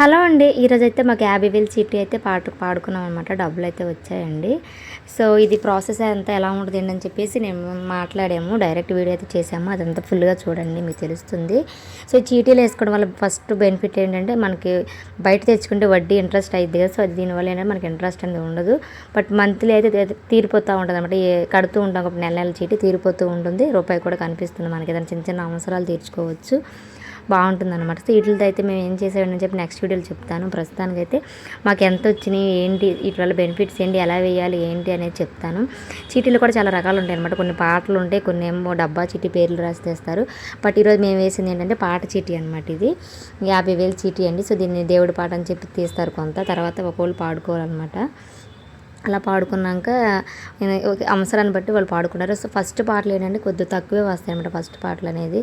Hello అండి ఈరోజు అయితే మాకు యాభై వేలు చీటీ అయితే పాట పాడుకున్నాం అనమాట డబ్బులు అయితే వచ్చాయండి. సో ఇది ప్రాసెస్ అంతా ఎలా ఉంటుంది అని చెప్పేసి నేను మాట్లాడాము. డైరెక్ట్ వీడియో అయితే చేసాము అదంతా ఫుల్గా చూడండి మీకు తెలుస్తుంది. సో చీటీలు వేసుకోవడం వల్ల ఫస్ట్ బెనిఫిట్ ఏంటంటే మనకి బయట తెచ్చుకుంటే వడ్డీ ఇంట్రెస్ట్ అయ్యింది కదా. సో దీనివల్ల ఏంటంటే మనకి ఇంట్రెస్ట్ అనేది ఉండదు. బట్ మంత్లీ అయితే తీరిపోతూ ఉంటుంది అనమాట కడుతూ ఉంటాం ఒక నెల నెల చీటీ తీరిపోతూ ఉంటుంది. రూపాయి కూడా కనిపిస్తుంది మనకి. ఏదైనా చిన్న చిన్న అవసరాలు తీర్చుకోవచ్చు. బాగుంటుంది అనమాట సో వీటితో అయితే మేము ఏం చేసామని చెప్పి నెక్స్ట్ వీడియోలో చెప్తాను. ప్రస్తుతానికైతే మాకు ఎంత వచ్చినాయి ఏంటి వీటి వల్ల బెనిఫిట్స్ ఏంటి ఎలా వేయాలి ఏంటి అనేది చెప్తాను. చీటీలు కూడా చాలా రకాలు ఉంటాయి అనమాట కొన్ని పాటలు ఉంటాయి కొన్ని ఏమో డబ్బా చీటీ పేర్లు రాసి తెస్తారు. బట్ ఈరోజు మేము వేసింది ఏంటంటే పాట చీటీ అనమాట ఇది. యాభై వేలు చీటీ అండి. సో దీన్ని దేవుడి పాట అని చెప్పి తీస్తారు కొంత. తర్వాత ఒకళ్ళు పాడుకోవాలన్నమాట. అలా పాడుకున్నాక నేను ఒక అవసరాన్ని బట్టి వాళ్ళు పాడుకున్నారు సో ఫస్ట్ పాటలు ఏంటంటే కొద్దిగా తక్కువే వస్తాయి అనమాట ఫస్ట్ పాటలు అనేది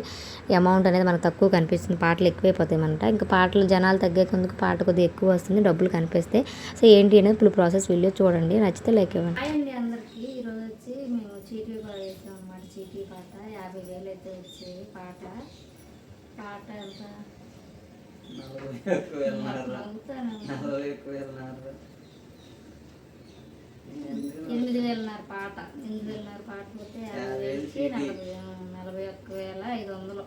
అమౌంట్ అనేది మనకు తక్కువ కనిపిస్తుంది. పాటలు ఎక్కువైపోతాయి అనమాట ఇంకా పాటలు జనాలు తగ్గే కొందుకు పాట కొద్దిగా ఎక్కువ వస్తుంది డబ్బులు కనిపిస్తాయి. సో ఏంటి అనేది ఇప్పుడు ప్రాసెస్ వీడియో చూడండి. నచ్చితే లైక్ ఇవ్వండి. హాయ్ అండి అందరికీ. ఈరోజు వచ్చి మేము చీటీ పాట వేసాం అనమాట చీటీ పాట యాభై వేలు అయితే వచ్చాయి పాట. పాట ఎంత? నలభై. నలభై ఒక్క వేలన్నర. ఎనిమిది వేలన్నర పాట. ఎనిమిది వేలన్నర పాట పోతే యాభై వేలకి నలభై నలభై ఒక్క వేల ఐదు వందలు.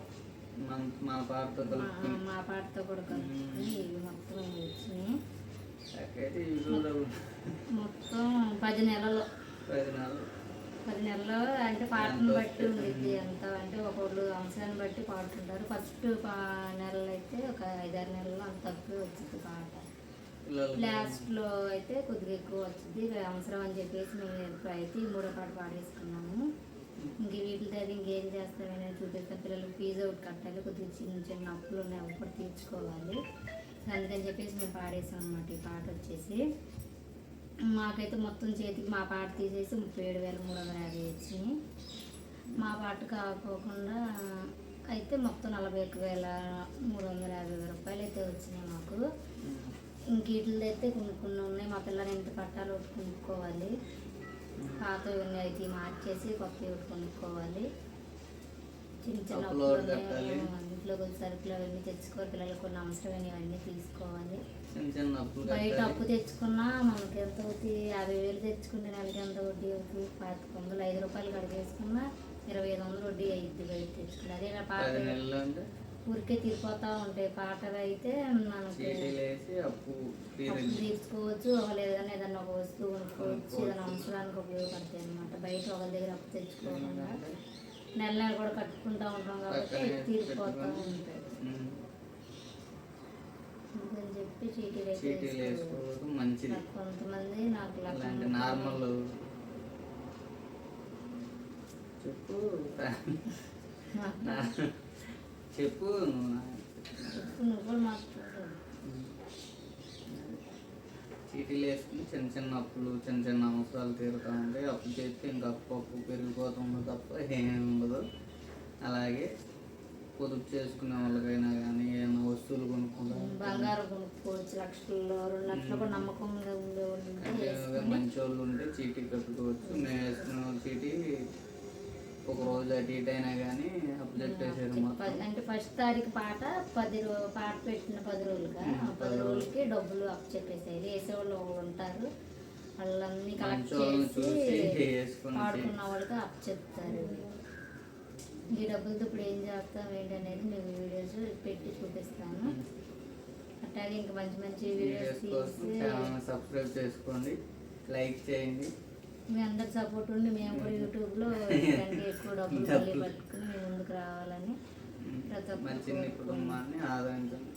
మన పాటతో మా- మా పాటతో కూడా కలుపుకొని మొత్తం వచ్చినాయి మొత్తం పది నెలలు. పది నెలలు. పది నెలలు అంటే పాటను బట్టి ఉండిద్ది ఎంత అంటే ఒకళ్ళు అంశాన్ని బట్టి పాడుతుంటారు. ఫస్ట్ నెలలు అయితే ఒక ఐదారు నెలలు అంత తక్కువ వచ్చింది పాట. లాస్ట్లో అయితే కొద్దిగా ఎక్కువ వచ్చింది. అవసరం అని చెప్పేసి మేము అయితే ఈ మూడో పాట పాడేసుకున్నాము. ఇంక వీటితో అది ఇంకేం చేస్తామని చూపిస్తాం. పిల్లలకి ఫీజు ఒకటి కట్టాలి కొద్దిగా చిన్న చిన్న అప్పులు ఉన్నాయి. కూడా తీర్చుకోవాలి. అందుకని చెప్పేసి మేము పాడేసాం అనమాట ఈ పాట వచ్చేసి. మాకైతే మొత్తం చేతికి మా పాట తీసేసి ముప్పై ఏడు వేల మూడు వందల యాభై వచ్చినాయి. మా పాట కాకోకుండా అయితే మొత్తం నలభై ఒక్క వేల మూడు వందల యాభై రూపాయలు అయితే వచ్చినాయి మాకు. ఇంక వీటిలో అయితే కొన్ని కొన్ని ఉన్నాయి. మా పిల్లలు ఎంత కట్టాలో ఒకటి కొనుక్కోవాలి. పాత ఉన్నాయి అయితే మార్చేసి కొత్త ఒకటి కొనుక్కోవాలి. చిన్న చిన్న అప్పులు అప్పులు ఒకటి కట్టాలి. ఉన్నాయి ఇంట్లో కొన్ని సరుకులు అవన్నీ తెచ్చుకోవాలి. పిల్లలకు కొన్ని అవసరమైనవన్నీ తీసుకోవాలి. చిన్న చిన్న అప్పులు బయట. అప్పు తెచ్చుకున్నా మనకి ఎంత అవుతుంది? యాభై వేలు తెచ్చుకుంటే నెలకి ఎంత వడ్డీ అవుతుంది? పాతిక వందలు ఐదు రూపాయలు కడిగేసుకున్నా ఇరవై ఐదు వందలు వడ్డీ అయ్యిద్ది బయట తెచ్చుకున్నా అదే నా పాత ఊరికే తీరిపోతా ఉంటాయి పాటలు అయితే మనకి తీర్చుకోవచ్చు. ఒకళ్ళు ఏదైనా ఏదైనా ఒక వస్తువు కొనుక్కోవచ్చు ఏదైనా అవసరానికి ఉపయోగపడతాయి అనమాట బయట ఒకరి దగ్గర అప్పు తెచ్చుకోకుండా నెల నెల కూడా కట్టుకుంటా ఉంటాం కాబట్టి తీరిపోతూ. ఉంటాయి. అందుకని చెప్పి చీటీలు అయితే మంచిది. కొంతమంది నాకు నార్మల్ చెప్పు. చెప్పు చీటీలు వేసుకుని చిన్న చిన్న అప్పులు చిన్న చిన్న అవసరాలు తీరుతూ ఉంటాయి అప్పు చేస్తే ఇంకా అప్పు అప్పు పెరిగిపోతుంది తప్ప ఏమీ ఉండదు. అలాగే పొదుపు చేసుకునే వాళ్ళకైనా కానీ ఏమైనా వస్తువులు కొనుక్కుంటాం బంగారం కొనుక్కోవచ్చు లక్షల్లో రెండు లక్షలు కూడా నమ్మకంగా ఉండేవాళ్ళు ఉంటే వేసుకొని మంచి వాళ్ళు ఉంటే చీటీ కట్టుకోవచ్చు మేము వేసుకున్న చీటీ అటు ఇటు అయినా కానీ మొత్తం. అంటే ఫస్ట్ తారీఖు పాట పది రో పాట పెట్టిన పది రోజులుగా పది రోజులకి డబ్బులు అప్పు చెప్పేసాయి వేసేవాళ్ళు ఒకళ్ళు ఉంటారు. వాళ్ళన్నీ కలెక్ట్ చూసి పాడుకున్న వాళ్ళకి అప్పు చెప్తారు. ఈ డబ్బులతో ఇప్పుడు ఏం చేస్తాం ఏంటి అనేది మేము వీడియోస్ పెట్టి చూపిస్తాను. అట్లాగే ఇంకా మంచి మంచి వీడియోస్ తీసి సబ్స్క్రైబ్ చేసుకోండి. లైక్ చేయండి. మీ అందరి సపోర్ట్ ఉండి మేము కూడా యూట్యూబ్లో ఇలాంటి ఎక్కువ డబ్బులు. పట్టుకుని మేము ముందుకు రావాలని ప్రతి ఒక్కరు మంచి కుటుంబాన్ని ఆదరించండి